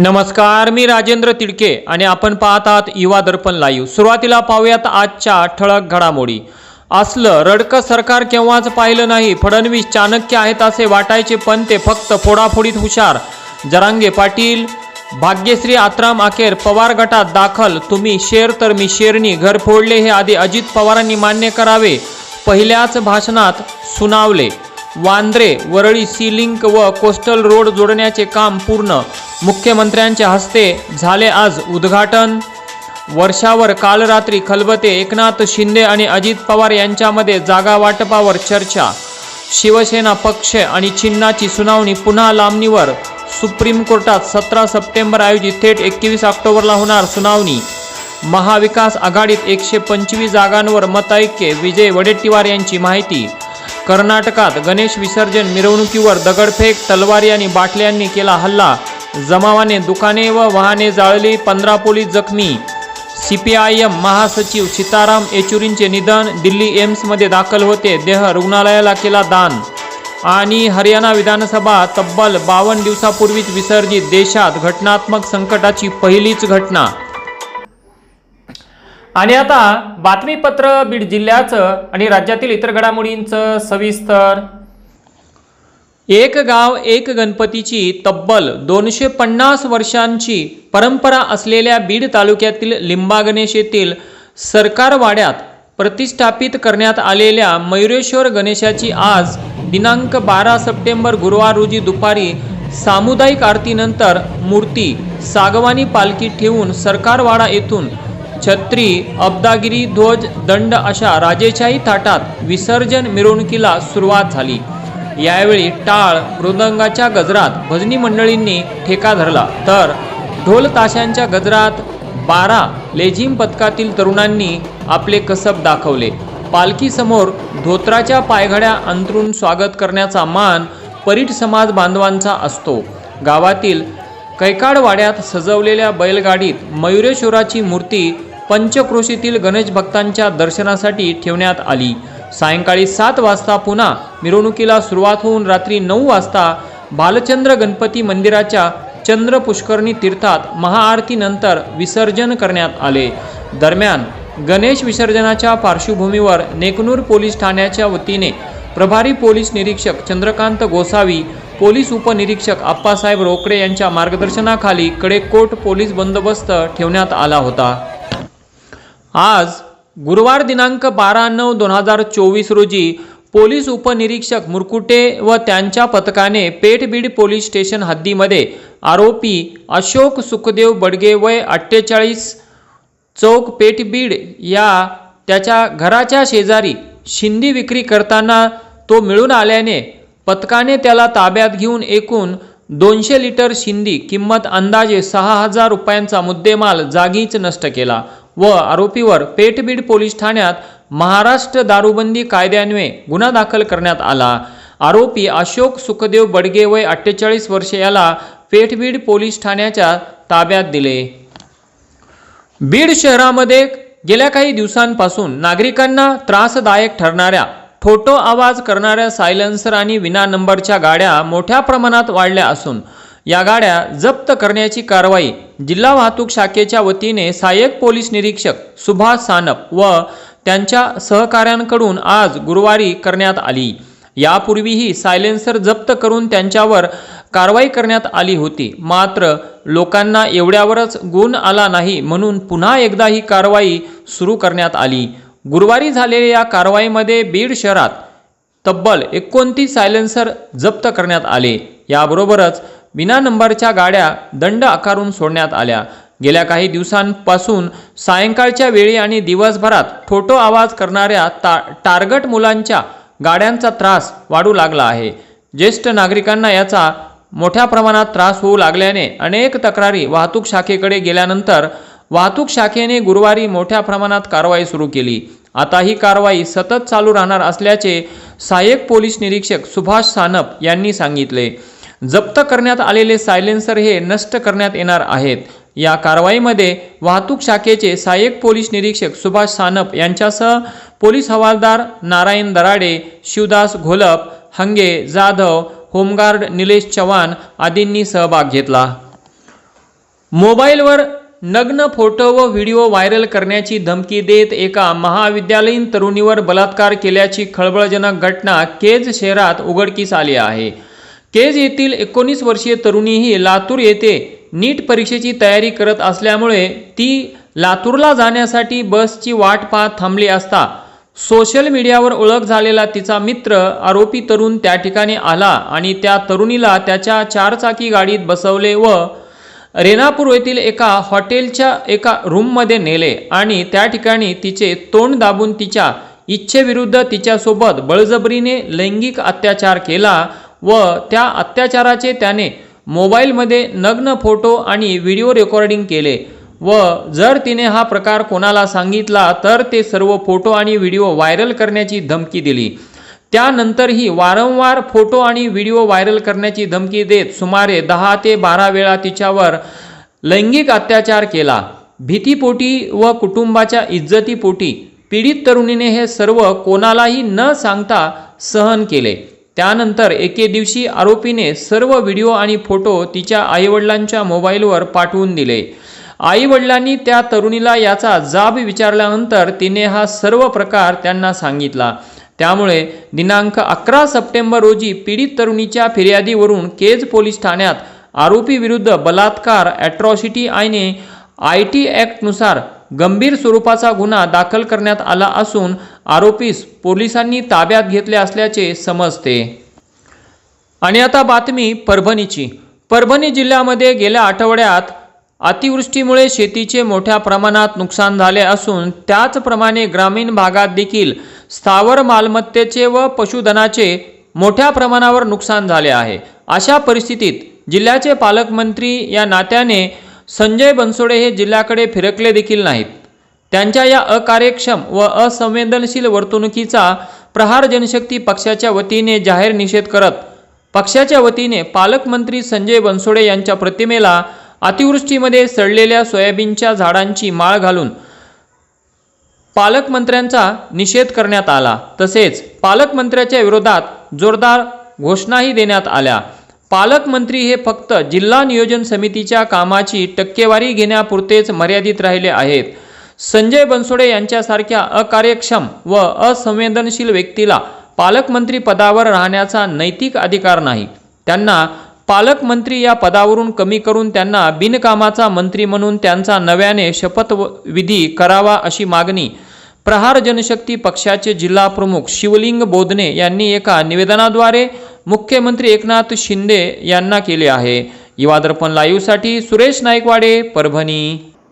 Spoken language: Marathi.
नमस्कार मी राजेंद्र तिडके आणि आपण पाहत आहात युवा दर्पण लाईव्ह सुरुवातीला पाहूयात आजच्या ठळक घडामोडी. असलं रडकं सरकार केव्हाच पाहिलं नाही फडणवीस चाणक्य आहेत असे वाटायचे पण ते फक्त फोडाफोडीत हुशार. जरांगे पाटील भाग्यश्री आत्राम अखेर पवार गटात दाखल. तुम्ही शेर तर मी शेरणी घर फोडले हे आधी अजित पवारांनी मान्य करावे. पहिल्याच भाषणात सुनावले. वांद्रे वरळी सी लिंक व कोस्टल रोड जोडण्याचे काम पूर्ण. मुख्यमंत्र्यांच्या हस्ते झाले आज उद्घाटन. वर्षावर काल रात्री खलबते एकनाथ शिंदे आणि अजित पवार यांच्यामध्ये जागा वाटपावर चर्चा. शिवसेना पक्ष आणि चिन्हाची सुनावणी पुन्हा लांबणीवर. सुप्रीम कोर्टात सतरा सप्टेंबर आयोजित थेट एकवीस ऑक्टोबरला होणार सुनावणी. महाविकास आघाडीत एकशे पंचवीस जागांवर मतऐक्य विजय वडेट्टीवार यांची माहिती. कर्नाटकात गणेश विसर्जन मिरवणुकीवर दगडफेक तलवारी आणि बाटल्यांनी केला हल्ला. जमावाने दुकाने व वाहने जाळली पंधरा पोलीस जखमी. सी पी आय एम महासचिव सीताराम येचुरींचे निधन दिल्ली एम्समध्ये दाखल होते देह रुग्णालयाला केला दान. आणि हरियाणा विधानसभा तब्बल बावन्न दिवसापूर्वीच विसर्जित देशात घटनात्मक संकटाची पहिलीच घटना. आणि आता बातमीपत्र बीड जिल्ह्याचं आणि राज्यातील इतर घडामोडींचं सविस्तर. एक गाव एक गणपतीची तब्बल दोनशे पन्नास वर्षांची परंपरा असलेल्या बीड तालुक्यातील लिंबागणेश येथील सरकारवाड्यात प्रतिष्ठापित करण्यात आलेल्या मयुरेश्वर गणेशाची आज दिनांक बारा सप्टेंबर गुरुवार रोजी दुपारी सामुदायिक आरतीनंतर मूर्ती सागवानी पालखी ठेवून सरकारवाडा येथून छत्री अब्दागिरी ध्वज दंड अशा राजेशाही थाटात विसर्जन मिरवणुकीला सुरुवात झाली. यावेळी टाळ मृदंगाच्या गजरात भजनी मंडळींनी ठेका धरला. तर ढोल ताशांच्या गजरात बारा लेझिम पथकातील तरुणांनी आपले कसब दाखवले. पालखीसमोर धोत्राच्या पायघड्या अंतरून स्वागत करण्याचा मान परीट समाज बांधवांचा असतो. गावातील कैकाडवाड्यात सजवलेल्या बैलगाडीत मयुरेश्वराची मूर्ती पंचक्रोशीतील गणेश भक्तांच्या दर्शनासाठी ठेवण्यात आली. सायंकाळी सात वाजता पुन्हा मिरवणुकीला सुरुवात होऊन रात्री नऊ वाजता बालचंद्र गणपती मंदिराच्या चंद्र पुष्करणी तीर्थात महाआरतीनंतर विसर्जन करण्यात आले. दरम्यान गणेश विसर्जनाच्या पार्श्वभूमीवर नेकनूर पोलीस ठाण्याच्या वतीने प्रभारी पोलीस निरीक्षक चंद्रकांत गोसावी पोलीस उपनिरीक्षक आप्पासाहेब रोकडे यांच्या मार्गदर्शनाखाली कडेकोट पोलीस बंदोबस्त ठेवण्यात आला होता. आज गुरुवार दिनांक बारा नऊ दोन हजार चोवीस रोजी पोलीस उपनिरीक्षक मुरकुटे व त्यांच्या पथकाने पेठबीड पोलीस स्टेशन हद्दीमध्ये आरोपी अशोक सुखदेव बडगे वय अठ्ठेचाळीस चौक पेठबीड या त्याच्या घराच्या शेजारी शिंदी विक्री करताना तो मिळून आल्याने पथकाने त्याला ताब्यात घेऊन एकूण दोनशे लिटर शिंदी किंमत अंदाजे सहा हजार रुपयांचा मुद्देमाल जागीच नष्ट केला. व आरोपीवर पेठबीड पोलीस ठाण्यात महाराष्ट्र दारूबंदी कायद्यान्वये गुन्हा दाखल करण्यात आला. आरोपी अशोक सुखदेव बडगे वय अठ्ठेचाळीस वर्षे याला पेठबीड पोलीस ठाण्याच्या ताब्यात दिले. बीड शहरामध्ये गेल्या काही दिवसांपासून नागरिकांना त्रासदायक ठरणाऱ्या ठोटो आवाज करणाऱ्या सायलेन्सर आणि विना नंबरच्या गाड्या मोठ्या प्रमाणात वाढल्या असून या गाड्या जप्त करण्याची कारवाई जिल्हा वाहतूक शाखेच्या वतीने सहाय्यक पोलीस निरीक्षक सुभाष सानप व त्यांच्या सहकाऱ्यांकडून आज गुरुवारी करण्यात आली. यापूर्वीही सायलेन्सर जप्त करून त्यांच्यावर कारवाई करण्यात आली होती. मात्र लोकांना एवढ्यावरच गुण आला नाही म्हणून पुन्हा एकदा ही कारवाई सुरू करण्यात आली. गुरुवारी झालेल्या या कारवाईमध्ये बीड शहरात तब्बल एकोणतीस सायलेन्सर जप्त करण्यात आले. याबरोबरच विना नंबरच्या गाड्या दंड आकारून सोडण्यात आल्या. गेल्या काही दिवसांपासून सायंकाळच्या वेळी आणि दिवसभरात ठोटो आवाज करणाऱ्या ता टार्गट मुलांच्या गाड्यांचा त्रास वाढू लागला आहे. ज्येष्ठ नागरिकांना याचा मोठ्या प्रमाणात त्रास होऊ लागल्याने अनेक तक्रारी वाहतूक शाखेकडे गेल्यानंतर वाहतूक शाखेने गुरुवारी मोठ्या प्रमाणात कारवाई सुरू केली. आता ही कारवाई सतत चालू राहणार असल्याचे सहाय्यक पोलीस निरीक्षक सुभाष सानप यांनी सांगितले. जप्त करण्यात आलेले सायलेन्सर हे नष्ट करण्यात येणार आहेत. या कारवाईमध्ये वाहतूक शाखेचे सहाय्यक पोलीस निरीक्षक सुभाष सानप यांच्यासह पोलीस हवालदार नारायण दराडे शिवदास घोलप हंगे जाधव होमगार्ड निलेश चव्हाण आदींनी सहभाग घेतला. मोबाईलवर नग्न फोटो व व्हिडिओ व्हायरल करण्याची धमकी देत एका महाविद्यालयीन तरुणीवर बलात्कार केल्याची खळबळजनक घटना केज शहरात उघडकीस आली आहे. केज येथील एकोणीस वर्षीय तरुणीही लातूर येथे नीट परीक्षेची तयारी करत असल्यामुळे ती लातूरला जाण्यासाठी बसची वाट पाहत थांबली असता सोशल मीडियावर ओळख झालेला तिचा मित्र आरोपी तरुण त्या ठिकाणी आला आणि त्या तरुणीला त्याच्या चारचाकी गाडीत बसवले व रेनापूर येथील एका हॉटेलच्या एका रूममध्ये नेले आणि त्या ठिकाणी तिचे तोंड दाबून तिच्या इच्छेविरुद्ध तिच्यासोबत बळजबरीने लैंगिक अत्याचार केला व त्या अत्याचाराचे त्याने मोबाईलमध्ये नग्न फोटो आणि व्हिडिओ रेकॉर्डिंग केले. व जर तिने हा प्रकार कोणाला सांगितला तर ते सर्व फोटो आणि व्हिडिओ व्हायरल करण्याची धमकी दिली. त्यानंतरही वारंवार फोटो आणि व्हिडिओ व्हायरल करण्याची धमकी देत सुमारे दहा ते बारा वेळा तिच्यावर लैंगिक अत्याचार केला. भीतीपोटी व कुटुंबाच्या इज्जतीपोटी पीडित तरुणीने हे सर्व कोणालाही न सांगता सहन केले. त्यानंतर एके दिवशी आरोपीने सर्व व्हिडिओ आणि फोटो तिच्या आईवडिलांच्या मोबाईलवर पाठवून दिले. आईवडिलांनी त्या तरुणीला याचा जाब विचारल्यानंतर तिने हा सर्व प्रकार त्यांना सांगितला. त्यामुळे दिनांक अकरा सप्टेंबर रोजी पीडित तरुणीच्या फिर्यादीवरून केज पोलीस ठाण्यात आरोपी विरुद्ध बलात्कार ॲट्रॉसिटी आणि आय टी ॲक्टनुसार गंभीर स्वरूपाचा गुन्हा दाखल करण्यात आला असून आरोपीस पोलिसांनी ताब्यात घेतले असल्याचे समजते. आणि आता बातमी परभणीची. परभणी जिल्ह्यामध्ये गेल्या आठवड्यात अतिवृष्टीमुळे शेतीचे मोठ्या प्रमाणात नुकसान झाले असून त्याचप्रमाणे ग्रामीण भागात देखील स्थावर मालमत्तेचे व पशुधनाचे मोठ्या प्रमाणावर नुकसान झाले आहे. अशा परिस्थितीत जिल्ह्याचे पालकमंत्री या नात्याने संजय बनसोडे हे जिल्ह्याकडे फिरकले देखील नाहीत. त्यांच्या या अकार्यक्षम व असंवेदनशील वर्तणुकीचा प्रहार जनशक्ती पक्षाच्या वतीने जाहीर निषेध करत पक्षाच्या वतीने पालकमंत्री संजय बनसोडे यांच्या प्रतिमेला अतिवृष्टीमध्ये सडलेल्या सोयाबीनच्या झाडांची माळ घालून पालकमंत्र्यांचा निषेध करण्यात आला. तसेच पालकमंत्र्याच्या विरोधात जोरदार घोषणाही देण्यात आल्या. पालकमंत्री हे फक्त जिल्हा नियोजन समितीच्या कामाची टक्केवारी घेण्यापुरतेच मर्यादित राहिले आहेत. संजय बनसोडे यांच्यासारख्या अकार्यक्षम व असंवेदनशील व्यक्तीला पालकमंत्री पदावर राहण्याचा नैतिक अधिकार नाही. त्यांना पालकमंत्री या पदावरून कमी करून त्यांना बिनकामाचा मंत्री म्हणून त्यांचा नव्याने शपथविधी करावा अशी मागणी प्रहार जनशक्ती पक्षाचे जिल्हा प्रमुख शिवलिंग बोधने यांनी एका निवेदनाद्वारे मुख्यमंत्री एकनाथ शिंदे यांना केले आहे. युवादर्पण लाईव्हसाठी सुरेश नाईकवाडे परभणी.